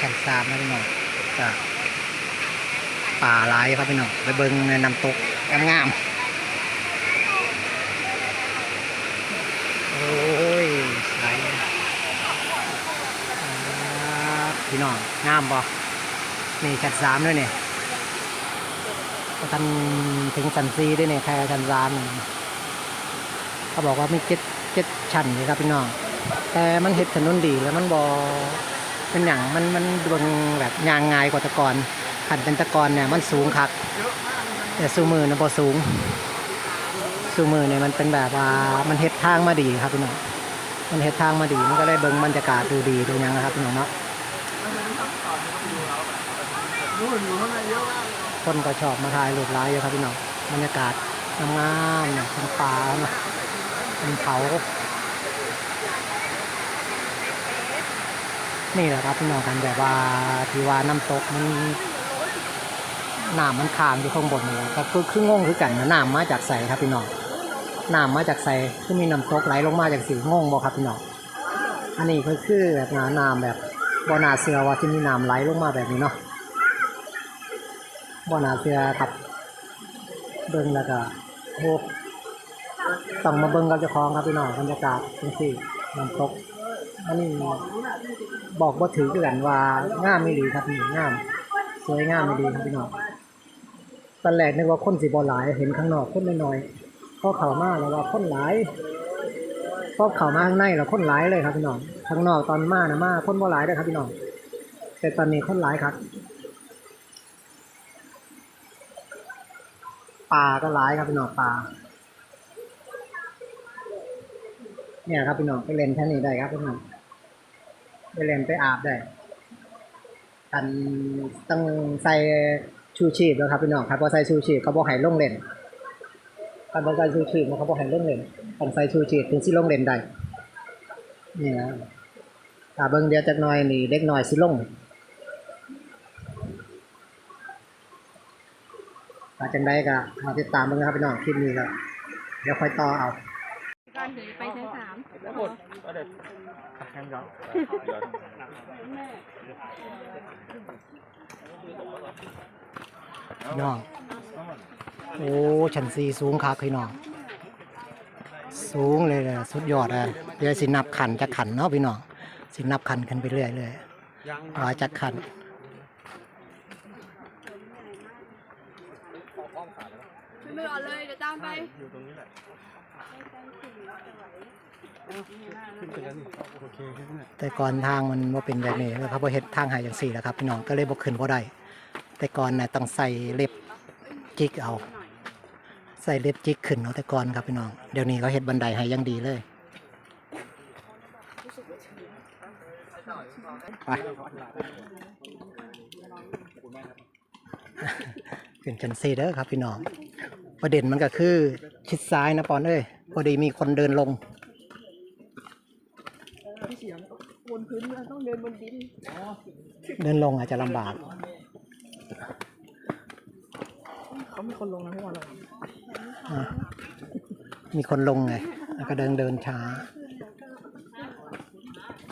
ชั้นสามนะพี่น้องก็ป่าลายครับพี่น้องไปเบิ่งน้ำตกงามๆโอ้ยสครับพี่น้องงามบ่นี่ชั้นสามด้วยเนี่ยก็ทันถึงชั้นสี่ด้วยเนี่ยแค่ชั้นสามนี่เขาบอกว่ามีเจ็ดเจ็ดชั้นเลยครับพี่น้องแต่มันเห็ดถนนดีแล้วมันบอ เป็นอย่างมันมันเบ่งแบบยางงายกว่าตะกอนขันเป็นตะกอนเนี่ยมันสูงคัก แต่สูมือนะบอสูง สูมือเนี่ยมันเป็นแบบว่ามันเห็ดทางมาดีครับพี่น้องมันเห็ดทางมาดีมันก็ได้เบิ่งบรรยากาศดูดีดูยังนะครับพี่น้องเนาะคนก็ชอบมาถ่ายรูปร้ายอยู่ครับพี่น้องบรรยากาศงามๆเป็นป่าเป็นเขา นี่แหละครับพี่น้องกันแบบว่าที่ว่าน้ำตกมันน้ำมันคางอยู่ข้างบนนี่แหละก็คือคืองงคือกันนะน้ำมาจากใสครับพี่น้องน้ำมาจากใสคือมีน้ำตกไหลลงมาจากสีงงบ่ครับพี่น้องอันนี้ก็คือแบบน้ำแบบบ่อนาเสือว่าที่มีน้ำไหลลงมาแบบนี้เนาะบ่อนาเสือครับเบิ่งแล้วก็โอ้ต้องมาเบิ่งกับเจ้าของครับพี่น้องบรรยากาศจังซี่น้ำตกอันนี้ บอกว่าถือกันว่างามไม่ดีครับพี่งามสวยงามไม่ดีครับพี่น้องตอนแรกนึกว่าคนสิบอหลายเห็นข้างนอกคนน้อยๆพอเข้ามาแล้วว่าคนหลายพอเข้ามาข้างในแล้วคนหลายเลยครับพี่น้องข้างนอกตอนมานะมาคนบ่หลายเลยครับพี่น้องแต่ตอนนี้คนหลายครับปลาก็หลายครับพี่น้องปลาเนี่ยครับพี่น้องไปเล่นแค่นี้ได้ครับพี่น้อง ไปเล่นไปอาบได้อันต้องใส่ชูชีพแล้วครับพี่น้องครับพอใส่ชูชีพเขาบอกให้ลงเล่นคันพอใส่ชูชีพเขาบอกให้ลงเล่นต้องใส่ชูชีพถึงสิลงเล่นได้นี่นะถ้าเบิ่งเดียวจักหน่อยนี่เด็กหน้อยสิลงถ้าจังได้ก็มาติดตามเบิ่งครับพี่น้องคลิปนี้ก็เดี๋ยวค่อยต่อเอา ก่อนถึงไปชั้นสามพี่น้องโอ้ชั้นสี่สูงคักพี่น้อง สูงเลยเลยสุดยอดเลยเดี๋ยวสินับขันจะขันเนาะพี่น้อง สินับขันขึ้นไปเรื่อยเลยว่าจะขันขึ้นไปก่อนเลยเดี๋ยวตามไปแแต่ก่อนทางมันว่าเป็นแบบนี้แล้วครับพอเฮ็ดทางหายอย่างสี่แล้วครับพี่น้องก็เลยบ่ขึ้นบ่ได้ แต่ก่อนน่ะต้องใส่เล็บจิกเอา ใส่เล็บจิกขึ้นเอาแต่ก่อนครับพี่น้องเดี๋ยวนี้เขาเฮ็ดบันไดให้ยังดีเลยไปขึ้นจันซีเด้อครับพี่น้อง ประเด็นมันก็คือชิดซ้ายนะปอนเอ้ยพอดีมีคนเดินลงบนพื้นเราต้องเดินบนดินเดินลงอาจจะลำบากเขามีคนลงนะพี่บอลอะมีคนลงไงแล้วก็เดินเดินช้า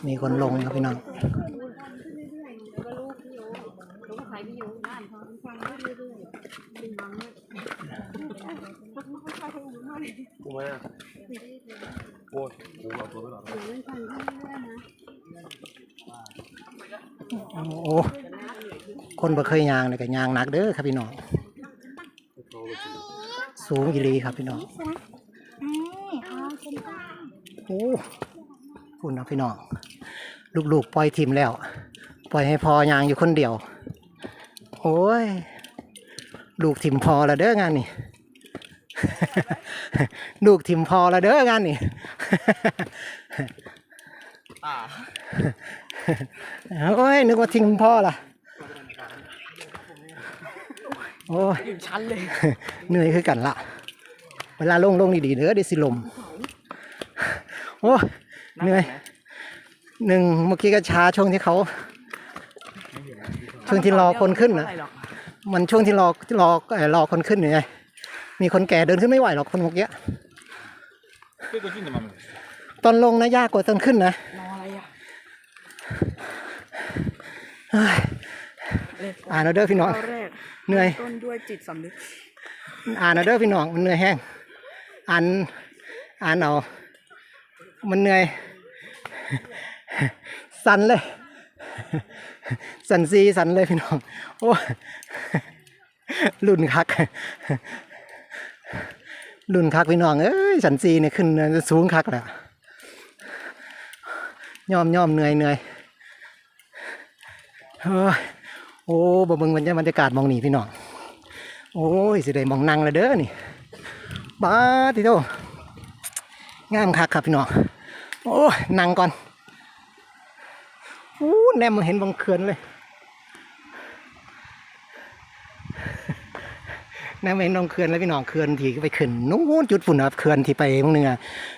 มีคนลงครับพี่น้องแล้วก็ลูกพี่โยลูกใครพี่โยบ้านเขาฟังเรื่อยๆดึงบังเนี่ยพั กูไหมอะโอ้ยกูเอาตัวไปหน่อยเดี๋ยวไม่ฟังเรื่อยโอ้คนบ่เคยยางเลยก็ยางหนักเด้อครับพี่น้อง สูงอีหลีครับพี่น้องโอ้คุณนะพี่น้อง ลูกๆปล่อยทีมแล้ว ปล่อยให้พอยางอยู่คนเดียว โอ้ย ลูกทิมพอแล้วเด้องานนี่ลูกทิมพอแล้วเด้องานนี่อ่าโอ้ยนึกว่าทิ้งพ่อล่ะโอ้ยชั้นเลยเหนื่อยคือกันละเวลาลงลงดีๆเด้อเดิสิลมโอ้ยเหนื่อยหนึ่งเมื่อกี้ก็ช้าช่วงที่เขาช่วงที่รอคนขึ้นนะ มันช่วงที่รอรอเอ่อรอคนขึ้นเนี่ยไงมีคนแก่เดินขึ้นไม่ไหวหรอกคนเมื่อกี้เพื่อกินแต่มันตอนลงนะยากกว่าตอนขึ้นนะรออะไรอะเฮ้ยอ่านเอาเด้อพี่น้องข้อแรกเหนื่อยต้นด้วยจิตสำนึกอ่านเอาเด้อพี่น้องมันเหนื่อยแห้งอ่านอ่านเอามันเหนื่อย สั่นเลย สันซีสันเลยพี่น้อง โอ้รุ่นคักรุ่นคักพี่น้อง เอ้ยสันซีเนี่ยขึ้นสูงคักแหละย่อมย่อมเหนื่อยเหนื่อยโอ้บ่เบิ่งบรรยบรรยากาศมองหนีพี่น้อง โอ้ยสิได้มองนั่งแล้วเด้อนี่บ้าติโตงามคักครับพี่น้อง โอ้ยนั่งก่อน แนมมาเห็นบังเขื่อนเลยแนมมเห็นบังเขื่อนเลยพี่น้องเขื่อนที่ไปขึ้นนู้นจุดฝุ่นนะครับเขื่อนที่ไปมื่อนึงอะ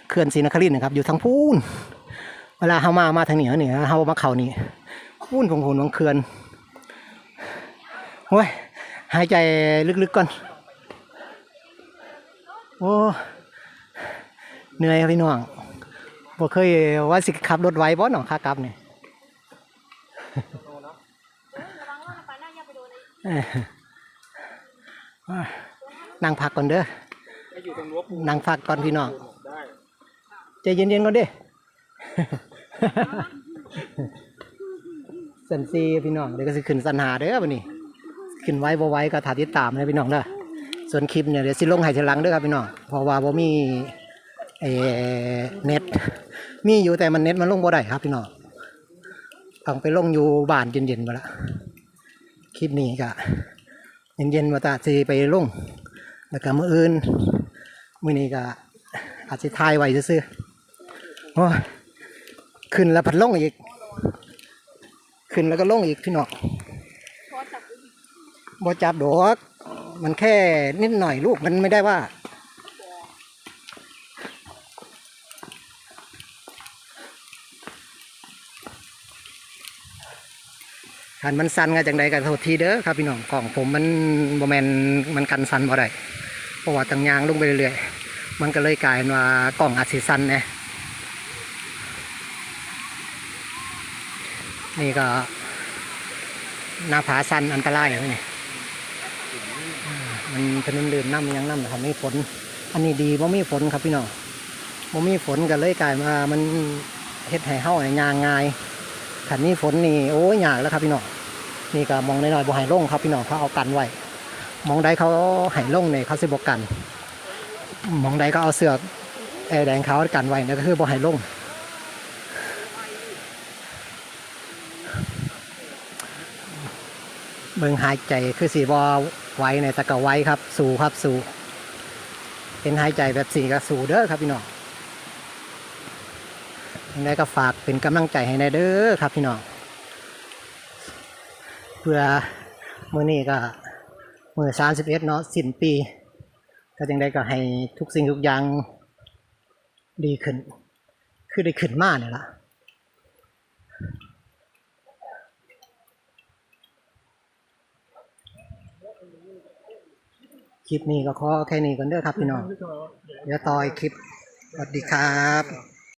เขื่อนศรีนครินทร์นะครับ อยู่ทางพูนเวลาเฮามามาทางเหนือเนี่ยเฮามาเขานี่พูนผงหุ่นของเขื่อนโอ้ยหายใจลึกๆก่อนโอ้เหนื่อยครับพี่น้องบ่เคยว่าสิขับรถไว้บ่หนอขากลับเนี่ย นั่งพักก่อนเด้อให้อยู่ตรงรั้วปูนนั่งพักก่อนพี่น้องได้ใจเย็นๆก่อนเด้สันซีพี่น้องเดี๋ยวก็สิขึ้นสันหาเด้อบัดนี้ขึ้นไว้บ่ไว้ก็ถาติดตามนะพี่น้องเด้อส่วนคลิปเนี่ยเดี๋ยวสิลงให้ทีหลังเด้อครับพี่น้องเพราะว่าบ่มีเออเน็ตมีอยู่แต่มันเน็ตมันลงบ่ได้ครับพี่น้อง ต้องไปลงอยู่บ้านเย็นๆมาละคลิปนี้ก็เย็นๆมาตาสิไปลงแล้วก็มืออื่นมื้อนี้ก็อาจสิถ่ายไว้ซื่อโอ้ยขึ้นแล้วพัดลงอีก ขึ้นแล้วก็ลงอีกพี่น้องบ่จับดอกมันแค่นิดหน่อยลูกมันไม่ได้ว่า ขันมันสั่นกันจังใดกันโทษทีเด้อครับพี่น้องของผมมันบ่แมนมันกันสั่นบ่ได้เพราะว่าตั้งยางลงไปเรื่อยๆมันก็เลยกลายเป็นว่ากล่องอาจสิสั่นแน่นี่ก็หน้าผาสั่นอันตรายเลยนี่มันถนนเดินน้ำยังน้ำนะครับไม่ฝน อันนี้ดีว่ามีฝนครับพี่น้องว่ามีฝนก็เลยกลายมามันเฮ็ดให้เฮาเนี่ยยางง่าย ขันนี้ฝนนี่โอ้ยยากแล้วครับพี่น้องนี่ก็มองน้อยๆบ่ให้ลงครับพี่น้องเขาเอากันไว้มองใดเขาให้ล่งเนี่ยเขาสิบกันมองใดก็เอาเสือกแอร์แดงเขากันไว้นั่นก็คือบ่ให้ลงเบิ่งหายใจคือสีบอไว้ในตะกะไว้ครับ สู่ครับสู่เป็นหายใจแบบสีก็สู่เด้อครับพี่น้อง ยังไงก็ฝากเป็นกำลังใจให้ในเด้อครับพี่น้องเพื่อมื่อนี้ก็มื่อสามสิบเอ็ดเนาะสิ้นปี ก็ยังไงก็ให้ทุกสิ่งทุกอย่างดีขึ้น คือได้ขึ้นมากเนี่ยละคลิปนี้ก็ขอแค่นี้ก่อนเด้อครับพี่น้อง เดี๋ยวต่อยคลิป สวัสดีครับ